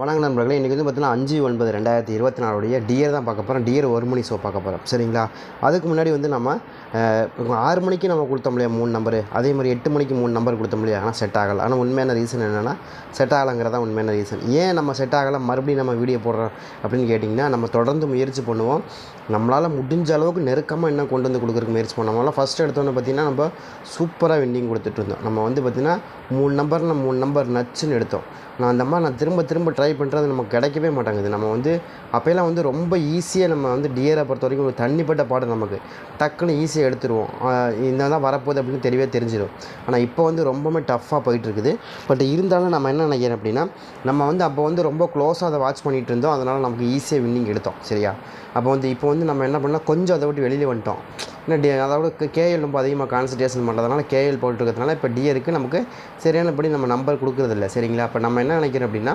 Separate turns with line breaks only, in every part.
வணக்கம் நண்பர்களே இன்றைக்கி வந்து பார்த்தீங்கன்னா அஞ்சு ஒன்பது ரெண்டாயிரத்தி இருபத்தி நாலுடைய டியர் தான் பார்க்க போகிறோம் டியர் ஒரு மணி ஷோ பார்க்க போகிறோம் சரிங்களா? அதுக்கு முன்னாடி வந்து நம்ம ஆறு மணிக்கு நம்ம கொடுத்தோம் இல்லையா மூணு நம்பரு அதே மாதிரி எட்டு மணிக்கு மூணு நம்பர் கொடுத்தோம் இல்லையா? ஆனால் செட் ஆகலை. ஆனால் உண்மையான ரீசன் என்னென்னா செட் ஆகலைங்கிறதா உண்மையான ரீசன் ஏன் நம்ம செட் ஆகலை? மறுபடியும் நம்ம வீடியோ போடுறோம் அப்படின்னு கேட்டிங்கன்னா நம்ம தொடர்ந்து முயற்சி பண்ணுவோம். நம்மளால் முடிஞ்ச அளவுக்கு நெருக்கமாக என்ன கொண்டு வந்து கொடுக்குறதுக்கு முயற்சி பண்ணோம் நம்மளால் ஃபஸ்ட் பார்த்தீங்கன்னா பார்த்திங்கன்னா நம்ம சூப்பராக வின்னிங் கொடுத்துட்டு இருந்தோம். நம்ம வந்து பார்த்திங்கன்னா மூணு நம்பர் மூணு நம்பர் நச்சுன்னு எடுத்தோம். நான் அந்த மாதிரி நான் திரும்ப திரும்ப ட்ரை ட்ரை பண்ணுறது நமக்கு கிடைக்கவே மாட்டேங்குது. நம்ம வந்து அப்போயெல்லாம் வந்து ரொம்ப ஈஸியாக நம்ம வந்து டியரை பொறுத்த வரைக்கும் ஒரு தண்ணிப்பட்ட பாடம் நமக்கு. டக்குன்னு ஈஸியாக எடுத்துருவோம். இந்த தான் வரப்போகுது அப்படின்னு தெரியவே தெரிஞ்சிடும் ஆனால் இப்போ வந்து ரொம்பவுமே டஃப்பாக போயிட்டுருக்குது. பட் இருந்தாலும் நம்ம என்ன நினைக்கிறேன் அப்படின்னா நம்ம வந்து அப்போ வந்து ரொம்ப க்ளோஸாக அதை வாட்ச் பண்ணிகிட்டு இருந்தோம். அதனால் நமக்கு ஈஸியாக வின்னிங் எடுத்தோம். சரியா? அப்போ வந்து இப்போ வந்து நம்ம என்ன பண்ணால் கொஞ்சம் அதை விட்டு வெளியில் வந்துட்டோம். இல்லை டி அதாவது கேஎல் ரொம்ப அதிகமாக கான்சன்ட்ரேஷன் பண்ணுறதுனால கேஎல் போட்டுருக்கிறதுனால இப்போ டிஎருக்கு நமக்கு சரியானபடி நம்ம நம்பர் கொடுக்குறதில்ல சரிங்களா? அப்போ நம்ம என்ன நினைக்கிறோம் அப்படின்னா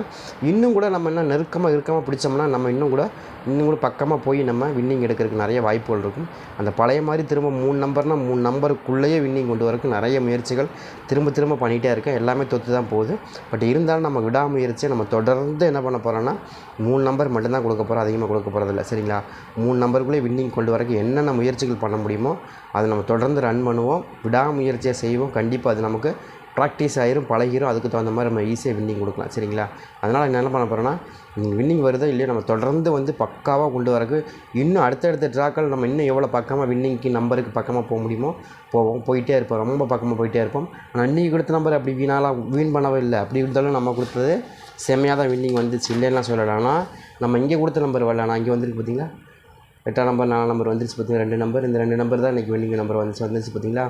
இன்னும் கூட நம்ம என்ன நெருக்கமாக இறுக்கமாக பிடிச்சோம்னா நம்ம இன்னும் கூட இன்னும் கூட பக்கமாக போய் நம்ம வின்னிங் எடுக்கிறதுக்கு நிறைய வாய்ப்புகள் இருக்கும். அந்த பழைய மாதிரி திரும்ப மூணு நம்பர்னால் மூணு நம்பருக்குள்ளேயே வின்னிங் கொண்டு வரக்கு நிறைய முயற்சிகள் திரும்ப திரும்ப பண்ணிகிட்டே இருக்கேன். எல்லாமே தொத்து தான் போகுது. பட் இருந்தாலும் நம்ம விடாமுயற்சியை நம்ம தொடர்ந்து என்ன பண்ண போகிறோன்னா மூணு நம்பர் மட்டும்தான் கொடுக்க போகிறோம் அதிகமாக கொடுக்க போகிறதில்ல சரிங்களா? மூணு நம்பருக்குள்ளே வின்னிங் கொண்டு வரக்கு என்னென்ன முயற்சிகள் பண்ண முடியும் அதை நம்ம தொடர்ந்து ரன் பண்ணுவோம். விடாமுயற்சியாக செய்வோம். கண்டிப்பாக அது நமக்கு ப்ராக்டிஸ் ஆயிரும் பழகிரும். அதுக்கு தகுந்த மாதிரி நம்ம ஈஸியாக வின்னிங் கொடுக்கலாம். சரிங்களா? அதனால் என்ன என்ன பண்ண போகிறோன்னா வின்னிங் வருதோ இல்லையோ நம்ம தொடர்ந்து வந்து பக்காவாக கொண்டு வரக்கு இன்னும் அடுத்தடுத்த ட்ராக்கள் நம்ம இன்னும் எவ்வளோ பக்கமாக வின்னிங்க்கு நம்பருக்கு பக்கமாக போக முடியுமோ போவோம். போயிட்டே இருப்போம். ரொம்ப பக்கமாக போயிட்டே இருப்போம். ஆனால் இன்றைக்கி கொடுத்த நம்பர் அப்படி வீணாலாம் வீண் பண்ணவே இல்லை. அப்படி இருந்தாலும் நம்ம கொடுத்தது செம்மையாக தான் வின்னிங் வந்துச்சு. இல்லைன்னா சொல்லலாம் ஆனால் நம்ம இங்கே கொடுத்த நம்பர் வரல. இங்கே வந்துருக்கு பார்த்தீங்களா எட்டாம் நம்பர் நாலாம் நம்பர் வந்துருச்சு பார்த்தீங்களா? ரெண்டு நம்பர் இந்த ரெண்டு நம்பர் தான் இன்றைக்கி வின்னிங் நம்பர் வந்துச்சு. வந்துருச்சு பார்த்தீங்களா?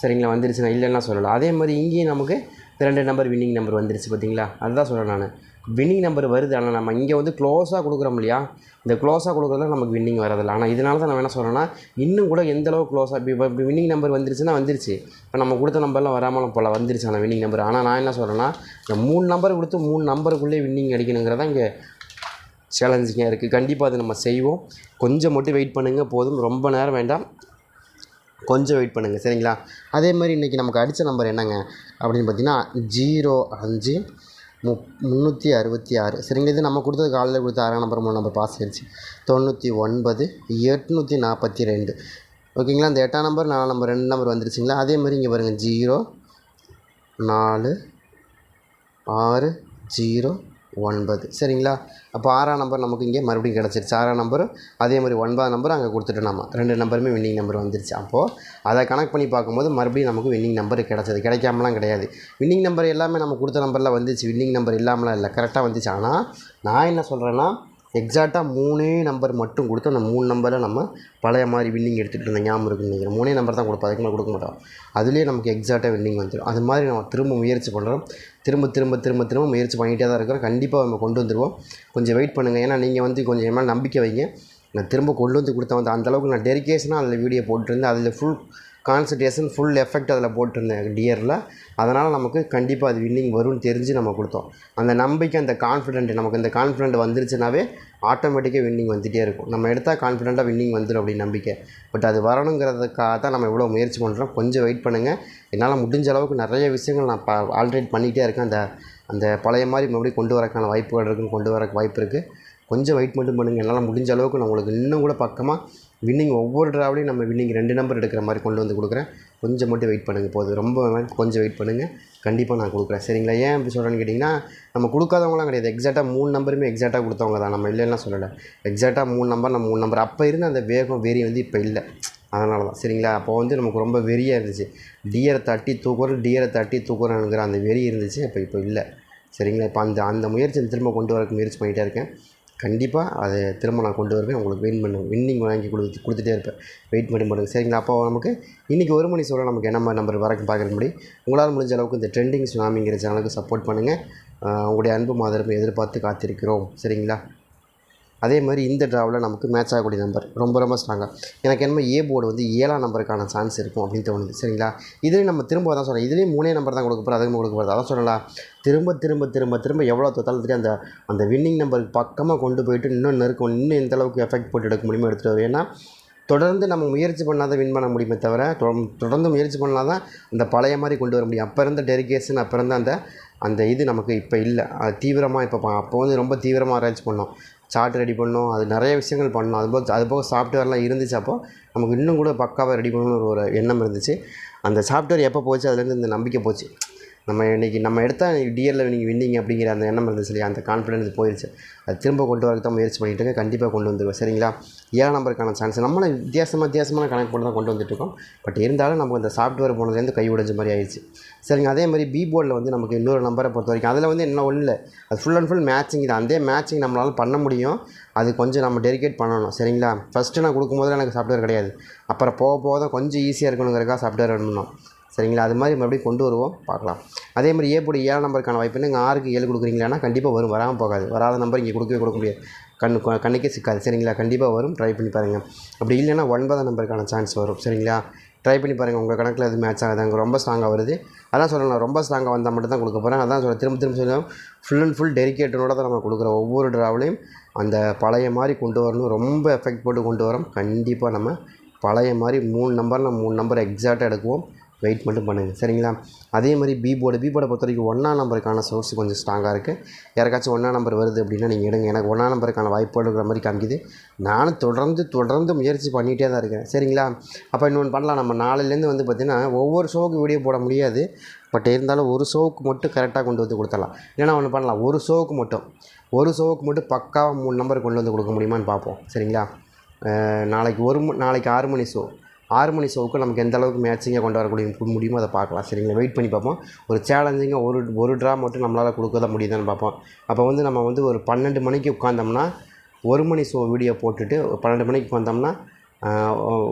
சரிங்களா வந்துருச்சு நான் இல்லைன்னா சொல்லலாம். அதே மாதிரி இங்கேயும் நமக்கு இந்த ரெண்டு நம்பர் வின்னிங் நம்பர் வந்துருச்சு பார்த்தீங்களா? அதுதான் சொல்கிறேன் நான். வின்னிங் நம்பர் வருது ஆனால் நம்ம இங்கே வந்து க்ளோஸாக கொடுக்குறோம் இல்லையா? இந்த க்ளோஸாக கொடுக்குறதுல நமக்கு வின்னிங் வரதில்லை ஆனால் இதனால தான் நான் என்ன சொல்கிறேன்னா இன்னும் கூட எந்த அளவு க்ளோஸாக இப்போ இப்போ வின்னிங் நம்பர் வந்துருச்சுன்னா வந்துருச்சு. இப்போ நம்ம கொடுத்த நம்பர்லாம் வராமல் போல வந்துருச்சு ஆனால் வின்னிங் நம்பர் ஆனால் நான் என்ன சொல்கிறேன்னா இந்த மூணு நம்பர் கொடுத்து மூணு நம்பருக்குள்ளே வின்னிங் அடிக்கணுங்கிறதான் இங்கே சேலஞ்சிங்காக இருக்குது கண்டிப்பாக அது நம்ம செய்வோம். கொஞ்சம் மட்டும் வெயிட் பண்ணுங்கள் போதும். ரொம்ப நேரம் வேண்டாம். கொஞ்சம் வெயிட் பண்ணுங்கள் சரிங்களா? அதே மாதிரி இன்றைக்கி நமக்கு அடித்த நம்பர் என்னங்க? அப்படின்னு பார்த்தீங்கன்னா ஜீரோ அஞ்சு மு முந்நூற்றி அறுபத்தி ஆறு. சரிங்களா? இது நம்ம கொடுத்தது காலையில் கொடுத்த ஆறாம் நம்பர் மூணு நம்பர் பாஸ் ஆயிடுச்சு தொண்ணூற்றி ஒன்பது எட்நூற்றி நாற்பத்தி ரெண்டு. ஓகேங்களா? இந்த எட்டாம் நம்பர் நாலாம் நம்பர் ரெண்டு நம்பர் வந்துருச்சுங்களா? அதே மாதிரி இங்கே பாருங்கள் ஜீரோ நாலு ஆறு ஜீரோ ஒன்பது. சரிங்களா? அப்போ ஆறாம் நம்பர் நமக்கு இங்கே மறுபடியும் கிடச்சிருச்சு. ஆறாம் நம்பரும் அதே மாதிரி ஒன்பதாம் நம்பர் அங்கே கொடுத்துட்டு நம்ம ரெண்டு நம்பருமே வின்னிங் நம்பர் வந்துருச்சு. அப்போது அதை கனெக்ட் பண்ணி பார்க்கும்போது மறுபடியும் நமக்கு வின்னிங் நம்பர் கிடச்சது. கிடைக்காமலாம் கிடையாது. வின்னிங் நம்பர் எல்லாமே நம்ம கொடுத்த நம்பரில் வந்துச்சு. வின்னிங் நம்பர் இல்லாமலாம் இல்லை. கரெக்டாக வந்துச்சு. ஆனால் நான் என்ன சொல்கிறேன்னா எக்ஸாக்டாக மூணே நம்பர் மட்டும் கொடுத்து அந்த மூணு நம்பரில் நம்ம பழைய மாதிரி வின்னிங் எடுத்துகிட்டு இருந்த ஞாபகம் இருக்குன்னு நினைக்கிறேன். மூணே நம்பர் தான் கொடுப்போம். அதுக்கு மேலே கொடுக்க மாட்டோம். அதுலேயே நமக்கு எக்ஸாக்டாக வின்னிங் வந்துடும் அது மாதிரி நம்ம திரும்ப முயற்சி பண்ணுறோம் திரும்ப திரும்ப திரும்ப திரும்ப முயற்சி பண்ணிகிட்டே தான் இருக்கிறோம். கண்டிப்பாக நம்ம கொண்டு வந்துடுவோம் கொஞ்சம் வெயிட் பண்ணுங்கள் ஏன்னா நீங்கள் வந்து கொஞ்சம் என் மேலே நம்பிக்கை வைங்க. நான் திரும்ப கொண்டு வந்து கொடுத்தேன் வந்து அந்தளவுக்கு நான் டெரிகேஷனாக அதில் வீடியோ போட்டிருந்தேன். அதில் ஃபுல் கான்சன்ட்ரேஷன் ஃபுல் எஃபெக்ட் அதில் போட்டிருந்தேன் டியரில் அதனால் நமக்கு கண்டிப்பாக அது வின்னிங் வரும்னு தெரிஞ்சு நம்ம கொடுத்தோம். அந்த நம்பிக்கை அந்த கான்ஃபிடென்ட் நமக்கு இந்த கான்ஃபிடென்ட் வந்துருச்சுனாவே ஆட்டோமேட்டிக்காக வின்னிங் வந்துகிட்டே இருக்கும். நம்ம எடுத்தால் கான்ஃபிடென்ட்டாக வின்னிங் வந்துடும் அப்படின்னு நம்பிக்கை. பட் அது வரணுங்கிறதுக்காக தான் நம்ம இவ்வளோ முயற்சி பண்ணுறோம் கொஞ்சம் வெயிட் பண்ணுங்கள் என்னால் முடிஞ்ச அளவுக்கு நிறைய விஷயங்கள் நான் ப ஆல்ட்ரேட் பண்ணிகிட்டே இருக்கேன். அந்த அந்த பழைய மாதிரி மறுபடியும் கொண்டு வரக்கான வாய்ப்புகள் இருக்குன்னு கொண்டு வரக்கு வாய்ப்பு இருக்குது கொஞ்சம் வெயிட் மட்டும் பண்ணுங்கள் என்னால் முடிஞ்ச அளவுக்கு நான் உங்களுக்கு இன்னும் கூட பக்கமாக வின்னிங் ஒவ்வொரு ட்ராவலையும் நம்ம வின்னிங் ரெண்டு நம்பர் எடுக்கிற மாதிரி கொண்டு வந்து கொடுக்குறேன். கொஞ்சம் மட்டும் வெயிட் பண்ணுங்கள் போது ரொம்ப கொஞ்சம் வெயிட் பண்ணுங்கள் கண்டிப்பாக நான் கொடுக்குறேன். சரிங்களா? ஏன் அப்படி சொல்கிறேன்னு கேட்டிங்கன்னா நம்ம கொடுக்காதவங்களாம் கிடையாது. எக்ஸாக்டாக மூணு நம்பருமே எக்ஸாக்டாக கொடுத்தவங்க தான். நம்ம இல்லைன்னா சொல்லலை. எக்ஸாக்டாக மூணு நம்பர் நம்ம மூணு நம்பர் அப்போ இருந்த அந்த வேகம் வெறி வந்து இப்போ இல்லை. அதனால தான். சரிங்களா? அப்போ வந்து நமக்கு ரொம்ப வெறியாக இருந்துச்சு. டியரை தட்டி தூக்குறோம். டியரை தட்டி தூக்குறோங்கிற அந்த வெறி இருந்துச்சு. இப்போ இப்போ இல்லை. சரிங்களா? இப்போ அந்த அந்த முயற்சியை திரும்ப கொண்டு வரக்கு முயற்சி பண்ணிகிட்டே இருக்கேன். கண்டிப்பாக அதை திரும்ப நான் கொண்டு வருவேன். உங்களுக்கு வின் பண்ண வின்னிங் வாங்கி கொடுத்து கொடுத்துட்டே இருப்பேன். வெயிட் பண்ணி பண்ணுங்க. சரிங்களா? அப்போ நமக்கு இன்றைக்கி ஒரு மணி சொல்ல நமக்கு என்ன மாதிரி நம்பர் வரைக்கும் பார்க்குற முடி? உங்களால் முடிஞ்ச அளவுக்கு இந்த ட்ரெண்டிங் சுனாமிங்கிற சேனலுக்கு சப்போர்ட் பண்ணுங்கள் உங்களுடைய அன்பும் ஆதரவும் எதிர்பார்த்து காத்திருக்கிறோம். சரிங்களா? அதே மாதிரி இந்த ட்ராவில் நமக்கு மேட்ச் ஆகக்கூடிய நம்பர் ரொம்ப ரொம்ப ஸ்ட்ராங்காக எனக்கு என்னமோ ஏ போர்டு வந்து ஏழாம் நம்பருக்கான சான்ஸ் இருக்கும் அப்படின்னு தோணுது. சரிங்களா? இதுலேயும் நம்ம திரும்ப தான் சொல்கிறேன் இதுலேயும் மூணே நம்பர் தான் கொடுக்க போகிறோம் அதுக்கு கொடுக்க போகிறது அதான் சொல்லலாம். திரும்ப திரும்ப திரும்ப திரும்ப எவ்வளோ தொத்தாலும் தெரியும் அந்த அந்த வின்னிங் நம்பருக்கு பக்கமாக கொண்டு போயிட்டு இன்னும் நெருக்கம் இன்னும் எந்த அளவுக்கு எஃபெக்ட் போட்டு எடுக்க முடியுமோ எடுத்துகிட்டு வரும் ஏன்னா தொடர்ந்து நம்ம முயற்சி பண்ணால் தான் வின் பண்ண முடியுமே தவிர தொடர்ந்து முயற்சி பண்ணால் தான் அந்த பழைய மாதிரி கொண்டு வர முடியும். அப்போ இருந்த டெரிகேஷன் அப்போ இருந்த அந்த அந்த இது நமக்கு இப்போ இல்லை. அது தீவிரமாக இப்போ அப்போ வந்து ரொம்ப தீவிரமாக அரேஞ்ச் பண்ணோம். சார்ட் ரெடி பண்ணோம் அது நிறைய விஷயங்கள் பண்ணோம் அது போக அது போக சாஃப்ட்வேர்லாம் இருந்துச்சு அப்போ நமக்கு இன்னும் கூட பக்காவாக ரெடி பண்ணணும்னு ஒரு எண்ணம் இருந்துச்சு. அந்த சாஃப்ட்வேர் எப்போ போச்சு? அதுலேருந்து இந்த நம்பிக்கை போச்சு. நம்ம இன்றைக்கி நம்ம எடுத்தால் டிஎல்ல நீங்கள் வின்னிங் அப்படிங்கிற அந்த எண்ணம் இருந்துச்சு இல்லையா? அந்த கான்ஃபிடன்ஸ் போயிடுச்சு அது திரும்ப கொண்டு வரக்கு தான் முயற்சி பண்ணிட்டு கண்டிப்பாக கொண்டு வந்துடுவோம் சரிங்களா? ஏழாம் நம்பருக்கான சான்ஸ் நம்மளும் வித்தியாசமாக வித்தியாசமான கணக்கு போட்டு தான் கொண்டு வந்துட்டுருக்கோம் பட் இருந்தாலும் நமக்கு அந்த சாஃப்ட்வேர் போனதுலேருந்து கை உடைஞ்ச மாதிரி ஆயிடுச்சு. சரிங்க அதே மாதிரி பி போர்டில் வந்து நமக்கு இன்னொரு நம்பரை பொறுத்த வரைக்கும் அதில் வந்து என்ன ஒன்றும் இல்லை. அது ஃபுல் அண்ட் ஃபுல் மேட்சிங் தான். அதே மேட்சிங் நம்மளால் பண்ண முடியும். அது கொஞ்சம் நம்ம டெடிகேட் பண்ணணும். சரிங்களா? ஃபஸ்ட்டு நான் கொடுக்கும்போது எனக்கு சாஃப்ட்வேர் கிடையாது. அப்புறம் போக போக தான் கொஞ்சம் ஈஸியாக இருக்கணுங்கிறக்காக சாஃப்ட்வேர் வேணும். சரிங்களா? அது மாதிரி மறுபடியும் கொண்டு வருவோம். பார்க்கலாம். அதே மாதிரி ஏ போடி ஏழாம் e நம்பருக்கான வாய்ப்பு நீங்கள் ஆறுக்கு ஏழு கொடுக்குறீங்களான்னா கண்டிப்பாக வரும். வராமல் போகாது. வராத நம்பர் இங்கே கொடுக்கவே கொடுக்க முடியாது. கண்ணு கண்ணுக்கே சிக்காது. சரிங்களா? கண்டிப்பாக வரும். ட்ரை பண்ணி பாருங்கள் அப்படி இல்லைன்னா ஒன்பதாம் நம்பருக்கான சான்ஸ் வரும். சரிங்களா? ட்ரை பண்ணி பாருங்கள் உங்கள் கணக்கில் அது மேட்ச் ஆகுது. அங்கே ரொம்ப ஸ்ட்ராங்காக வருது. அதான் சொல்லலாம் ரொம்ப ஸ்ட்ராங்காக வந்தால் மட்டும் தான் கொடுக்க போகிறேன் அதான் சொல்கிறேன் திரும்ப திரும்ப சொல்லுவோம் ஃபுல் அண்ட் ஃபுல் டெடிக்கேட்டனோட தான் நம்ம கொடுக்குற ஒவ்வொரு ட்ராவலையும் அந்த பழைய மாதிரி கொண்டு வரணும். ரொம்ப எஃபெக்ட் போட்டு கொண்டு வரோம். கண்டிப்பாக நம்ம பழைய மாதிரி மூணு நம்பர் நம்ம மூணு நம்பர் எக்ஸாக்டாக எடுக்குவோம். வெயிட் மட்டும் பண்ணுங்கள் சரிங்களா? அதே மாதிரி பி போர்டு பி போர்டை பொறுத்த வரைக்கும் ஒன்றா நம்பருக்கான சோர்ஸ் கொஞ்சம் ஸ்ட்ராங்காக இருக்குது யாருக்காச்சும் ஒன்றா நம்பர் வருது அப்படின்னா நீங்கள் எடுங்க. எனக்கு ஒன்றா நம்பருக்கான வாய்ப்பு எடுக்கிற மாதிரி காமிக்குது. நானும் தொடர்ந்து தொடர்ந்து முயற்சி பண்ணிகிட்டே தான் இருக்கேன். சரிங்களா? அப்போ இன்னொன்று பண்ணலாம். நம்ம நாளையிலேருந்து வந்து பார்த்திங்கன்னா ஒவ்வொரு ஷோவுக்கு வீடியோ போட முடியாது. பட் இருந்தாலும் ஒரு ஷோவுக்கு மட்டும் கரெக்டாக கொண்டு வந்து கொடுத்துடலாம். ஏன்னா ஒன்று பண்ணலாம். ஒரு ஷோவுக்கு மட்டும். ஒரு ஷோவுக்கு மட்டும் பக்காவாக மூணு நம்பர் கொண்டு வந்து கொடுக்க முடியுமான்னு பார்ப்போம். சரிங்களா? நாளைக்கு ஒரு மணி நாளைக்கு ஆறு மணி ஷோ ஆறு மணி ஷோவுக்கு நமக்கு எந்த அளவுக்கு மேட்சிங்காக கொண்டு வரக்கூடிய முடியுமோ அதை பார்க்கலாம். சரிங்களா? வெயிட் பண்ணி பார்ப்போம். ஒரு சேலஞ்சிங்காக ஒரு ஒரு ட்ரா மட்டும் நம்மளால் கொடுக்க தான் முடியுதான்னு பார்ப்போம். அப்போ வந்து நம்ம வந்து ஒரு பன்னெண்டு மணிக்கு உட்காந்தோம்னா ஒரு மணி ஷோ வீடியோ போட்டுட்டு ஒரு பன்னெண்டு மணிக்கு உட்காந்தோம்னா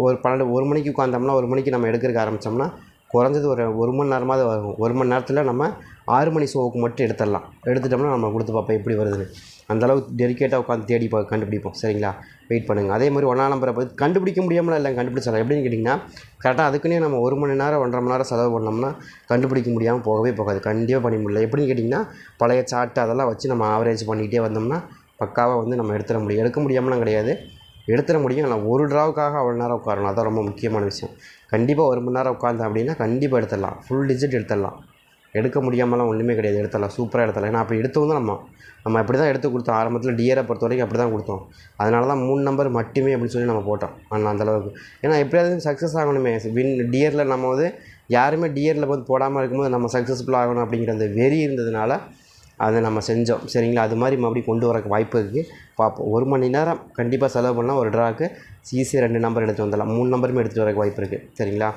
ஒரு பன்னெண்டு ஒரு மணிக்கு உட்காந்தோம்னா ஒரு மணிக்கு நம்ம எடுக்கிறதுக்கு ஆரம்பித்தோம்னா குறைஞ்சது ஒரு ஒரு மணி நேரமாவது வரும். ஒரு மணி நேரத்தில் நம்ம ஆறு மணி ஷோவுக்கு மட்டும் எடுத்துடலாம். எடுத்துட்டோம்னா நம்ம கொடுத்து பார்ப்போம் எப்படி வருதுன்னு. அந்தளவு அளவுக்கு டெடிக்கேட்டாக உட்காந்து தேடி பா கண்டுபிடிப்போம். சரிங்களா? வெயிட் பண்ணுங்கள் அதே மாதிரி ஒன்றா நம்பரை பார்த்து கண்டுபிடிக்க முடியாமல் இல்லை கண்டுபிடிச்சிடலாம் எப்படின்னு கேட்டிங்கன்னா கரெக்டாக அதுக்குன்னே நம்ம ஒரு மணி நேரம் ஒன்றரை மணி நேரம் செலவு பண்ணோம்னா கண்டுபிடிக்க முடியாமல் போகவே போகாது. கண்டிப்பாக பண்ண முடியல. எப்படின்னு கேட்டிங்கன்னா பழைய சார்ட்டு அதெல்லாம் வச்சு நம்ம ஆவரேஜ் பண்ணிக்கிட்டே வந்தோம்னா பக்காவாக வந்து நம்ம எடுத்துட முடியும். எடுக்க முடியாமலாம் கிடையாது. எடுத்துட முடியும். ஆனால் ஒரு ட்ராவுக்காக அவ்வளோ நேரம் உட்காரணும். அதான் ரொம்ப முக்கியமான விஷயம். கண்டிப்பாக ஒரு மணி நேரம் உட்காந்தேன் அப்படின்னா கண்டிப்பாக எடுத்துடலாம். ஃபுல் டிஜிட் எடுத்துடலாம். எடுக்க முடியாமலாம் ஒன்றுமே கிடையாது. எடுத்தலாம் சூப்பராக எடுத்தலாம் ஏன்னா அப்போ எடுத்தவங்க தான் நம்ம நம்ம இப்படி தான் எடுத்து கொடுத்தோம். ஆரம்பத்தில் டிஆரை பொறுத்த வரைக்கும் அப்படி தான் கொடுத்தோம். அதனால தான் மூணு நம்பர் மட்டுமே அப்படின்னு சொல்லி நம்ம போட்டோம். ஆனால் அந்தளவுக்கு ஏன்னா எப்படியாவது சக்ஸஸ் ஆகணுமே. வின் டியரில் நம்ம வந்து யாருமே டியரில் வந்து போடாமல் இருக்கும்போது நம்ம சக்ஸஸ்ஃபுல் ஆகணும் அப்படிங்கிற அந்த வெறி இருந்ததுனால அதை நம்ம செஞ்சோம். சரிங்களா? அது மாதிரி மறுபடியும் கொண்டு வரக்கு வாய்ப்பு இருக்குது பார்ப்போம். ஒரு மணி நேரம் கண்டிப்பாக செலவு பண்ணால் ஒரு ட்ராக்கு ஈஸியாக ரெண்டு நம்பர் எடுத்து வந்துடலாம். மூணு நம்பருமே எடுத்துகிட்டு வரக்கு வாய்ப்பு இருக்குது சரிங்களா?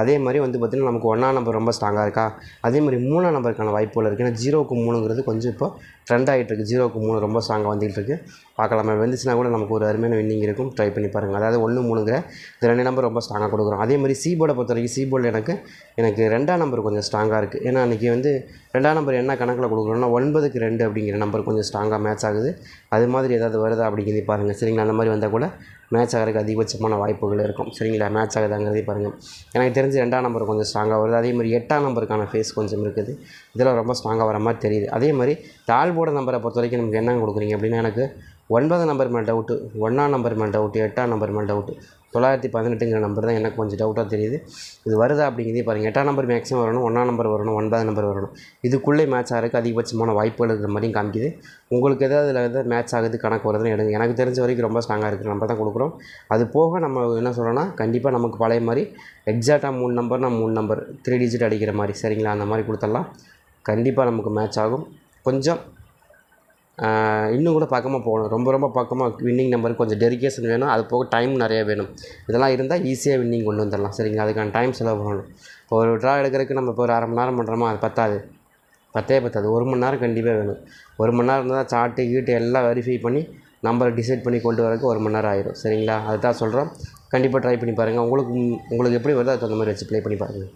அதே மாதிரி வந்து பார்த்திங்கன்னா நமக்கு ஒன்றாம் நம்பர் ரொம்ப ஸ்ட்ராங்காக இருக்கா? அதே மாதிரி மூணாம் நம்பருக்கான வாய்ப்புகள் இருக்குது ஏன்னா ஜீரோக்கு மூணுங்கிறது கொஞ்சம் இப்போ ட்ரெண்ட் ஆகிட்டு இருக்குது ஜீரோக்கு மூணு ரொம்ப ஸ்ட்ராங்காக வந்துகிட்டு இருக்கு. பார்க்கலாம். வந்துச்சுன்னா கூட நமக்கு ஒரு அருமையான வின்னிங் இருக்கும். ட்ரை பண்ணி பாருங்கள் அதாவது ஒன்று மூணுங்கிற இந்த ரெண்டு நம்பர் ரொம்ப ஸ்ட்ராங்காக கொடுக்குறோம். அதே மாதிரி சி போர்டை பொறுத்த வரைக்கும் சி போர்டில் எனக்கு எனக்கு ரெண்டாம் நம்பர் கொஞ்சம் ஸ்ட்ராங்காக இருக்குது ஏன்னா அன்றைக்கி வந்து ரெண்டாம் நம்பர் என்ன கணக்கில் கொடுக்குறோம்னா ஒன்பதுக்கு ரெண்டு அப்படிங்கிற நம்பர் கொஞ்சம் ஸ்ட்ராங்காக மேட்ச் ஆகுது. அது மாதிரி ஏதாவது வருதா அப்படிங்கிறத பாருங்கள் சரிங்களா? அந்த மாதிரி வந்தால் கூட மேட்ச் ஆகிறதுக்கு அதிகபட்சமான வாய்ப்புகள் இருக்கும். சரிங்களா? மேட்ச் ஆகுதாங்கிறதே பாருங்கள் எனக்கு தெரிஞ்சு ரெண்டாம் நம்பர் கொஞ்சம் ஸ்ட்ராங்காக வருது. அதே மாதிரி எட்டாம் நம்பருக்கான ஃபேஸ் கொஞ்சம் இருக்குது. இதில் ரொம்ப ஸ்ட்ராங்காக வர மாதிரி தெரியுது. அதே மாதிரி தாழ்போட நம்பரை பொறுத்த வரைக்கும் நமக்கு என்ன கொடுக்குறீங்க அப்படின்னா எனக்கு ஒன்பதாம் நம்பர் மேலே டவுட்டு ஒன்றாம் நம்பர் மேலே டவுட்டு எட்டாம் நம்பர் மேலே டவுட்டு தொள்ளாயிரத்தி பதினெட்டுங்கிற நம்பர் தான் எனக்கு கொஞ்சம் டவுட்டாக தெரியுது. இது வருதா அப்படிங்கிறதே பாருங்கள் எட்டாம் நம்பர் மேக்ஸிமம் வரணும் ஒன்றாம் நம்பர் வரணும் ஒன்பதாம் நம்பர் வரணும். இதுக்குள்ளே மேட்ச் ஆகிறதுக்கு அதிகபட்சமான வாய்ப்புகள் இருக்கிற மாதிரியும் காமிக்குது. உங்களுக்கு எதாவது அதில் எதாவது மேட்ச் ஆகுது கணக்கு வருதுன்னு எடுங்க. எனக்கு தெரிஞ்ச வரைக்கும் ரொம்ப ஸ்ட்ராங்காக இருக்கிற நம்பர் தான் கொடுக்குறோம். அது போக நம்ம என்ன சொல்கிறோன்னா கண்டிப்பாக நமக்கு பழைய மாதிரி எக்ஸாக்டாக மூணு நம்பர்னா மூணு நம்பர் த்ரீ டிஜிட் அடிக்கிற மாதிரி சரிங்களா? அந்த மாதிரி கொடுத்துடலாம். கண்டிப்பாக நமக்கு மேட்ச் ஆகும். கொஞ்சம் இன்னும் கூட பக்கமாக போகணும். ரொம்ப ரொம்ப பக்கமாக வின்னிங் நம்பருக்கு கொஞ்சம் டெடிக்கேஷன் வேணும். அது போக டைம் நிறைய வேணும். இதெல்லாம் இருந்தால் ஈஸியாக வின்னிங் கொண்டு வந்துடலாம். சரிங்களா? அதுக்கான டைம் செலவு பண்ணணும். இப்போ ஒரு ட்ரா எடுக்கிறதுக்கு நம்ம இப்போ ஒரு அரை மணி நேரம் பண்ணுறோமா அது பத்தாது. பத்தே பத்தாது. ஒரு மணி நேரம் கண்டிப்பாக வேணும். ஒரு மணி நேரம் இருந்தால் சார்ட்டு கீட்டு எல்லாம் வெரிஃபை பண்ணி நம்பரை டிசைட் பண்ணி கொண்டு வரதுக்கு ஒரு மணி நேரம் ஆயிரும். சரிங்களா? அதுதான் சொல்கிறோம் கண்டிப்பாக ட்ரை பண்ணி பாருங்கள் உங்களுக்கு உங்களுக்கு எப்படி வருதோ அதுக்கு தகுந்த மாதிரி வச்சு ப்ளே பண்ணி பாருங்கள்